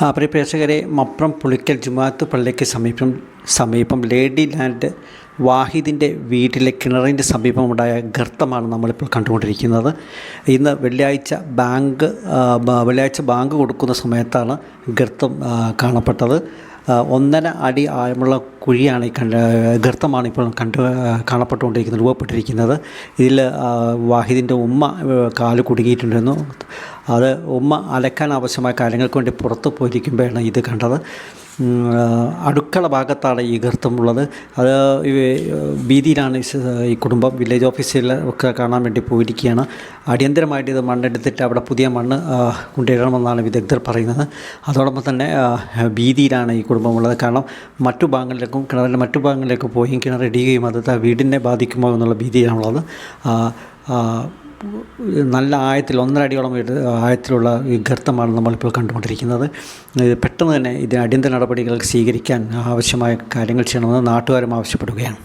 പ്രിയ പ്രേക്ഷകരെ മപ്രം പുളിക്കൽ ജുമാത്ത് പള്ളിക്ക് സമീപം സമീപം ലേഡി ലാൻഡ് വാഹിദിന്റെ വീട്ടിലെ കിണറിന്റെ സമീപമുണ്ടായ ഗർത്തമാണ് നമ്മളിപ്പോൾ കണ്ടുകൊണ്ടിരിക്കുന്നത്. ഇന്ന് വെള്ളിയാഴ്ച ബാങ്ക് വെള്ളിയാഴ്ച ബാങ്ക് കൊടുക്കുന്ന സമയത്താണ് ഗർത്തം കാണപ്പെട്ടത്. ഒന്നര അടി ആഴമുള്ള കുഴിയാണ് ഈ കണ്ട ഗർത്തമാണ് ഇപ്പോൾ കണ്ടു കാണപ്പെട്ടുകൊണ്ടിരിക്കുന്നത് രൂപപ്പെട്ടിരിക്കുന്നത്. ഇതിൽ വാഹിദിന്റെ ഉമ്മ കാൽ കുടുങ്ങിയിട്ടുണ്ടെന്നു അത് ഉമ്മ അലക്കാൻ ആവശ്യമായ കാര്യങ്ങൾക്ക് വേണ്ടി പുറത്ത് പോയിരിക്കുമ്പോഴാണ് ഇത് കണ്ടത്. അടുക്കള ഭാഗത്താണ് ഈ ഗർത്തമുള്ളത് അത് വീതിയിലാണ് ഈ കുടുംബം. വില്ലേജ് ഓഫീസിൽ ഒക്കെ കാണാൻ വേണ്ടി പോയിരിക്കുകയാണ്. അടിയന്തരമായിട്ട് ഇത് മണ്ണെടുത്തിട്ട് അവിടെ പുതിയ മണ്ണ് കൊണ്ടുവരണമെന്നാണ് വിദഗ്ധർ പറയുന്നത്. അതോടൊപ്പം തന്നെ വീതിയിലാണ് ഈ കുടുംബമുള്ളത് കാരണം മറ്റു ഭാഗങ്ങളിലേക്കും കിണറിന്റെ മറ്റു ഭാഗങ്ങളിലേക്കും പോയി കിണർ ഇടിയുകയും അത് വീടിനെ ബാധിക്കുമോ എന്നുള്ള ഭീതിയാണുള്ളത് നല്ല ആയത്തിൽ ഒന്നര അടിയോളം ആഴത്തിലുള്ള ഗർത്തമാണ് നമ്മളിപ്പോൾ കണ്ടുകൊണ്ടിരിക്കുന്നത്. പെട്ടെന്ന് തന്നെ ഇതിന് അടിയന്തര നടപടികൾ സ്വീകരിക്കാൻ ആവശ്യമായ കാര്യങ്ങൾ ചെയ്യണമെന്ന് നാട്ടുകാരും ആവശ്യപ്പെടുകയാണ്.